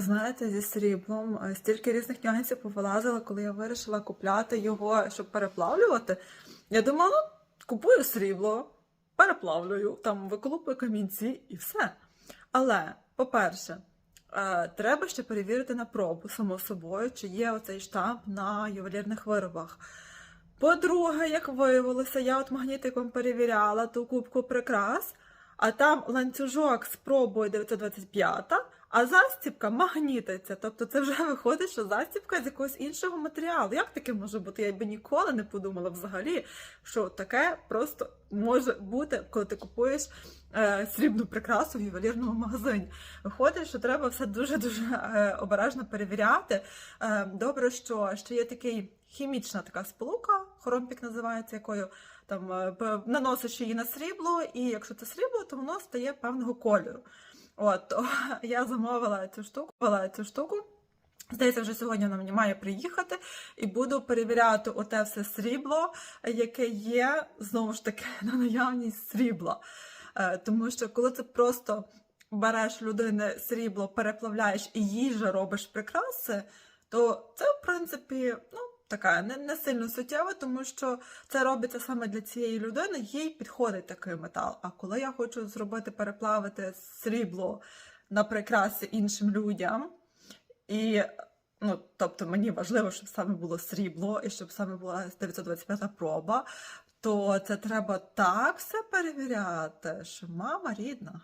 Знаєте, зі сріблом е, стільки різних нюансів повилазило, коли я вирішила купляти його, щоб переплавлювати. Я думала, купую срібло, переплавлюю, там виколупую камінці і все. Але, по-перше, е, треба ще перевірити на пробу, само собою, чи є оцей штамп на ювелірних виробах. По-друге, як виявилося, я от магнітиком перевіряла ту кубку прикрас, а там ланцюжок з пробою 925, а застібка магнітиться. Тобто це вже виходить, що застібка з якогось іншого матеріалу. Як таке може бути? Я би ніколи не подумала взагалі, що таке просто може бути, коли ти купуєш е, срібну прикрасу в ювелірному магазині. Виходить, що треба все дуже-дуже е, обережно перевіряти. Е, добре, що ще є такий хімічна така сполука, хоромпік називається, якою там е, наносиш її на срібло, і якщо це срібло, то воно стає певного кольору. От, то я замовила цю штуку, цю штуку. Здається, вже сьогодні вона мені має приїхати і буду перевіряти оте все срібло, яке є знову ж таки на наявність срібла. Е, Тому що коли ти просто береш людини срібло, переплавляєш і їжа робиш прикраси, то це, в принципі, ну, така не, не сильно суттєво, тому що це робиться саме для цієї людини, їй підходить такий метал. А коли я хочу зробити переплавити срібло на прикраси іншим людям, і ну, тобто мені важливо, щоб саме було срібло і щоб саме була 925 проба, то це треба так все перевіряти, що мама рідна.